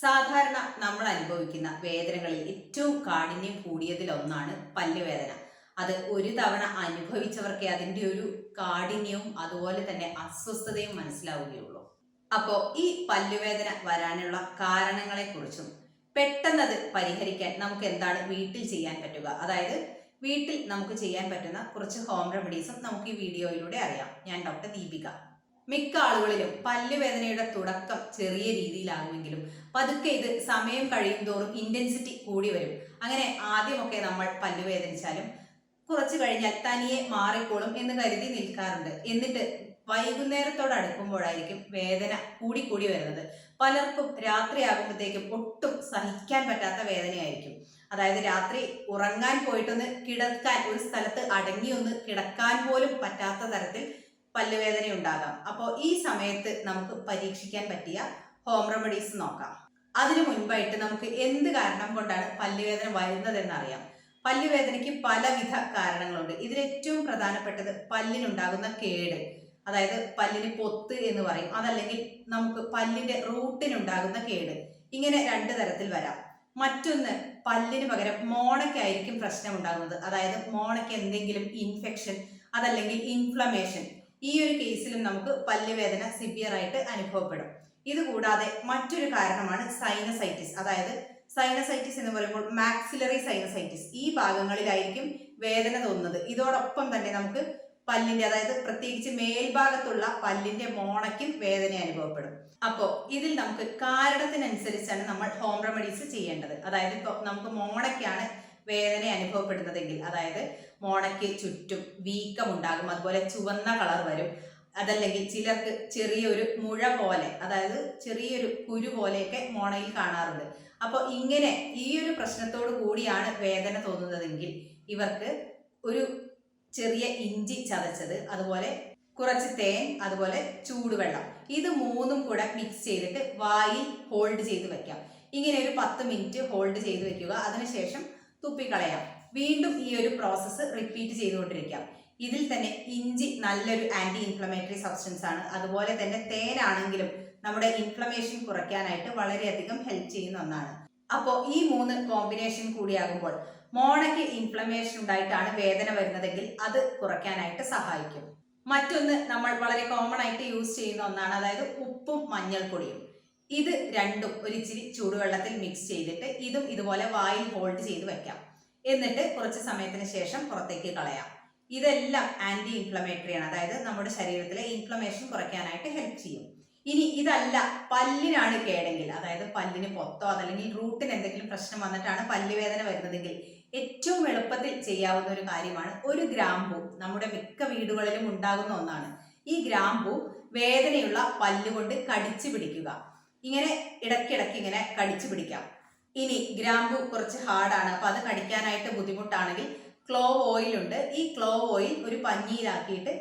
സാധാരണ നമ്മൾ അനുഭവിക്കുന്ന വേദനകളിൽ ഏറ്റവും കാഠിന്യം കൂടിയതിലൊന്നാണ് പല്ലുവേദന. അത് ഒരു തവണ അനുഭവിച്ചവർക്കേ അതിന്റെ ഒരു കാഠിന്യവും അതുപോലെ തന്നെ അസ്വസ്ഥതയും മനസ്സിലാവുകയുള്ളൂ. അപ്പോൾ ഈ പല്ലുവേദന വരാനുള്ള കാരണങ്ങളെക്കുറിച്ചും പെട്ടെന്നത് പരിഹരിക്കാൻ നമുക്ക് എന്താണ് വീട്ടിൽ ചെയ്യാൻ പറ്റുക? അതായത് വീട്ടിൽ നമുക്ക് ചെയ്യാൻ പറ്റുന്ന കുറച്ച് ഹോം റെമഡീസും നമുക്ക് ഈ വീഡിയോയിലൂടെ അറിയാം. ഞാൻ ഡോക്ടർ ദീപിക. മിക്ക ആളുകളിലും പല്ലുവേദനയുടെ തുടക്കം ചെറിയ രീതിയിലാകുമെങ്കിലും പതുക്കെ ഇത് സമയം കഴിയും തോറും ഇന്റൻസിറ്റി കൂടി വരും. അങ്ങനെ ആദ്യമൊക്കെ നമ്മൾ പല്ലുവേദനിച്ചാലും കുറച്ചു കഴിഞ്ഞാൽ തനിയെ മാറിക്കോളും എന്ന് കരുതി നിൽക്കാറുണ്ട്. എന്നിട്ട് വൈകുന്നേരത്തോട് അടുക്കുമ്പോഴായിരിക്കും വേദന കൂടി കൂടി വരുന്നത്. പലർക്കും രാത്രിയാകുമ്പോഴത്തേക്കും ഒട്ടും സഹിക്കാൻ പറ്റാത്ത വേദനയായിരിക്കും. അതായത് രാത്രി ഉറങ്ങാൻ പോയിട്ടൊന്ന് കിടക്കാൻ ഒരു സ്ഥലത്ത് അടങ്ങി ഒന്ന് കിടക്കാൻ പോലും പറ്റാത്ത തരത്തിൽ പല്ലുവേദന ഉണ്ടാകാം. അപ്പോൾ ഈ സമയത്ത് നമുക്ക് പരീക്ഷിക്കാൻ പറ്റിയ ഹോം റെമഡീസ് നോക്കാം. അതിനു മുൻപായിട്ട് നമുക്ക് എന്ത് കാരണം കൊണ്ടാണ് പല്ലുവേദന വരുന്നതെന്ന് അറിയാം പല്ലുവേദനയ്ക്ക് പലവിധ കാരണങ്ങളുണ്ട്. ഇതിൽ ഏറ്റവും പ്രധാനപ്പെട്ടത് പല്ലിനുണ്ടാകുന്ന കേട്. അതായത് പല്ലിന് പൊത്ത് എന്ന് പറയും. അതല്ലെങ്കിൽ നമുക്ക് പല്ലിന്റെ റൂട്ടിനുണ്ടാകുന്ന കേട്. ഇങ്ങനെ രണ്ട് തരത്തിൽ വരാം. മറ്റൊന്ന് പല്ലിന് പകരം മോണയ്ക്കായിരിക്കും പ്രശ്നം ഉണ്ടാകുന്നത് അതായത് മോണയ്ക്ക് എന്തെങ്കിലും ഇൻഫെക്ഷൻ അതല്ലെങ്കിൽ ഇൻഫ്ലമേഷൻ ഈ ഒരു കേസിലും നമുക്ക് പല്ലുവേദന സിവിയർ ആയിട്ട് അനുഭവപ്പെടും. ഇതുകൂടാതെ മറ്റൊരു കാരണമാണ് സൈനസൈറ്റിസ് അതായത് സൈനസൈറ്റിസ് എന്ന് പറയുമ്പോൾ മാക്സിലറി സൈനസൈറ്റിസ് ഈ ഭാഗങ്ങളിലായിരിക്കും വേദന തോന്നുന്നത്. ഇതോടൊപ്പം തന്നെ നമുക്ക് പല്ലിന്റെ അതായത് പ്രത്യേകിച്ച് മേൽഭാഗത്തുള്ള പല്ലിന്റെ മോണയ്ക്കും വേദന അനുഭവപ്പെടും. അപ്പോൾ ഇതിൽ നമുക്ക് കാരണത്തിനനുസരിച്ചാണ് നമ്മൾ ഹോം റെമഡീസ് ചെയ്യേണ്ടത്. അതായത് ഇപ്പോൾ നമുക്ക് മോണയ്ക്കാണ് വേദന അനുഭവപ്പെടുന്നതെങ്കിൽ അതായത് മോണയ്ക്ക് ചുറ്റും വീക്കം ഉണ്ടാകും അതുപോലെ ചുവന്ന കളർ വരും അതല്ലെങ്കിൽ ചിലർക്ക് ചെറിയൊരു മുഴ പോലെ അതായത് ചെറിയൊരു കുരു പോലെയൊക്കെ മോണയിൽ കാണാറുണ്ട്. അപ്പോൾ ഇങ്ങനെ ഈ ഒരു പ്രശ്നത്തോടു കൂടിയാണ് വേദന തോന്നുന്നതെങ്കിൽ ഇവർക്ക് ഒരു ചെറിയ ഇഞ്ചി ചതച്ചത് അതുപോലെ കുറച്ച് തേൻ അതുപോലെ ചൂടുവെള്ളം ഇത് മൂന്നും കൂടെ മിക്സ് ചെയ്തിട്ട് വായിൽ ഹോൾഡ് ചെയ്ത് വെക്കാം. ഇങ്ങനെ ഒരു പത്ത് മിനിറ്റ് ഹോൾഡ് ചെയ്ത് വെക്കുക. അതിനുശേഷം തുപ്പിക്കളയാം. വീണ്ടും ഈ ഒരു പ്രോസസ്സ് റിപ്പീറ്റ് ചെയ്തുകൊണ്ടിരിക്കാം. ഇതിൽ തന്നെ ഇഞ്ചി നല്ലൊരു ആന്റി ഇൻഫ്ലമേറ്ററി സബ്സ്റ്റൻസ് ആണ്. അതുപോലെ തന്നെ തേനാണെങ്കിലും നമ്മുടെ ഇൻഫ്ലമേഷൻ കുറയ്ക്കാനായിട്ട് വളരെയധികം ഹെൽപ്പ് ചെയ്യുന്ന ഒന്നാണ്. അപ്പോൾ ഈ മൂന്ന് കോമ്പിനേഷൻ കൂടിയാകുമ്പോൾ മോണയ്ക്ക് ഇൻഫ്ലമേഷൻ ഉണ്ടായിട്ടാണ് വേദന വരുന്നതെങ്കിൽ അത് കുറയ്ക്കാനായിട്ട് സഹായിക്കും. മറ്റൊന്ന് നമ്മൾ വളരെ കോമൺ ആയിട്ട് യൂസ് ചെയ്യുന്ന ഒന്നാണ്. അതായത് ഉപ്പും മഞ്ഞൾപ്പൊടിയും. ഇത് രണ്ടും ഒരു ഇച്ചിരി ചൂടുവെള്ളത്തിൽ മിക്സ് ചെയ്തിട്ട് ഇതും ഇതുപോലെ വായിൽ ഹോൾഡ് ചെയ്ത് വെക്കാം. എന്നിട്ട് കുറച്ച് സമയത്തിന് ശേഷം പുറത്തേക്ക് കളയാം. ഇതെല്ലാം ആന്റി ഇൻഫ്ലമേറ്ററി ആണ്. അതായത് നമ്മുടെ ശരീരത്തിലെ ഇൻഫ്ലമേഷൻ കുറയ്ക്കാനായിട്ട് ഹെൽപ്പ് ചെയ്യും. ഇനി ഇതല്ല പല്ലിനാണ് കേടെങ്കിൽ അതായത് പല്ലിന് പൊത്തോ അതല്ലെങ്കിൽ റൂട്ടിന് എന്തെങ്കിലും പ്രശ്നം വന്നിട്ടാണ് പല്ലുവേദന വരുന്നതെങ്കിൽ ഏറ്റവും എളുപ്പത്തിൽ ചെയ്യാവുന്ന ഒരു കാര്യമാണ് ഒരു ഗ്രാമ്പു. നമ്മുടെ മിക്ക വീടുകളിലും ഉണ്ടാകുന്ന ഒന്നാണ്. ഈ ഗ്രാമ്പു വേദനയുള്ള പല്ലുകൊണ്ട് കടിച്ചു പിടിക്കുക. ഇങ്ങനെ ഇടയ്ക്കിടയ്ക്ക് ഇങ്ങനെ കടിച്ചു പിടിക്കാം. ഇനി ഗ്രാമ്പു കുറച്ച് ഹാർഡാണ്. അപ്പോൾ അത് കടിക്കാനായിട്ട് ബുദ്ധിമുട്ടാണെങ്കിൽ ക്ലോവ് ഓയിൽ ഉണ്ട്. ഈ ക്ലോവ് ഓയിൽ ഒരു പഞ്ഞിയിലാക്കിയിട്ട്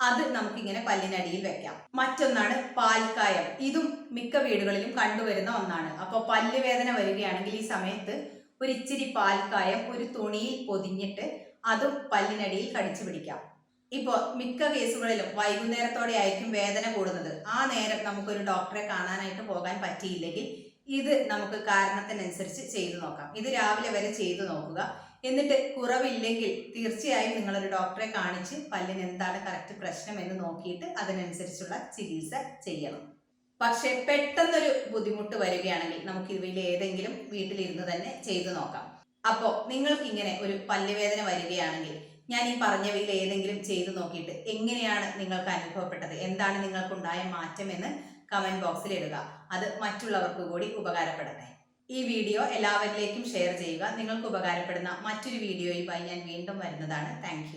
അത് നമുക്കിങ്ങനെ പല്ലിനടിയിൽ വെക്കാം. മറ്റൊന്നാണ് പാൽക്കായം. ഇതും മിക്ക വീടുകളിലും കണ്ടുവരുന്ന ഒന്നാണ്. അപ്പോൾ പല്ല് വേദന വരികയാണെങ്കിൽ ഈ സമയത്ത് ഒരു ഇച്ചിരി പാൽക്കായം ഒരു തുണിയിൽ പൊതിഞ്ഞിട്ട് അതും പല്ലിനടിയിൽ കടിച്ചു പിടിക്കാം. ഇപ്പോൾ മിക്ക കേസുകളിലും വൈകുന്നേരത്തോടെ ആയിരിക്കും വേദന കൂടുന്നത്. ആ നേരം നമുക്കൊരു ഡോക്ടറെ കാണാനായിട്ട് പോകാൻ പറ്റിയില്ലെങ്കിൽ ഇത് നമുക്ക് കാരണത്തിനനുസരിച്ച് ചെയ്തു നോക്കാം. ഇത് രാവിലെ വരെ ചെയ്തു നോക്കുക. എന്നിട്ട് കുറവില്ലെങ്കിൽ തീർച്ചയായും നിങ്ങളൊരു ഡോക്ടറെ കാണിച്ച് പല്ലിന് എന്താണ് കറക്റ്റ് പ്രശ്നം എന്ന് നോക്കിയിട്ട് അതിനനുസരിച്ചുള്ള ചികിത്സ ചെയ്യണം. പക്ഷേ പെട്ടെന്നൊരു ബുദ്ധിമുട്ട് വരികയാണെങ്കിൽ നമുക്ക് ഇവയിൽ ഏതെങ്കിലും വീട്ടിലിരുന്ന് തന്നെ ചെയ്തു നോക്കാം. അപ്പോൾ നിങ്ങൾക്ക് ഇങ്ങനെ ഒരു പല്ലുവേദന വരികയാണെങ്കിൽ ഞാൻ ഈ പറഞ്ഞവയിൽ ഏതെങ്കിലും ചെയ്തു നോക്കിയിട്ട് എങ്ങനെയാണ് നിങ്ങൾക്ക് അനുഭവപ്പെട്ടത്? എന്താണ് നിങ്ങൾക്കുണ്ടായ മാറ്റം എന്ന് കമന്റ് ബോക്സിൽ ഇടുക. അത് മറ്റുള്ളവർക്ക് കൂടി ഉപകാരപ്പെടട്ടെ. ഈ വീഡിയോ എല്ലാവരിലേക്കും ഷെയർ ചെയ്യുക. നിങ്ങൾക്ക് ഉപകാരപ്പെടുന്ന മറ്റൊരു വീഡിയോയുമായി ഞാൻ വീണ്ടും വരുന്നതാണ്. താങ്ക്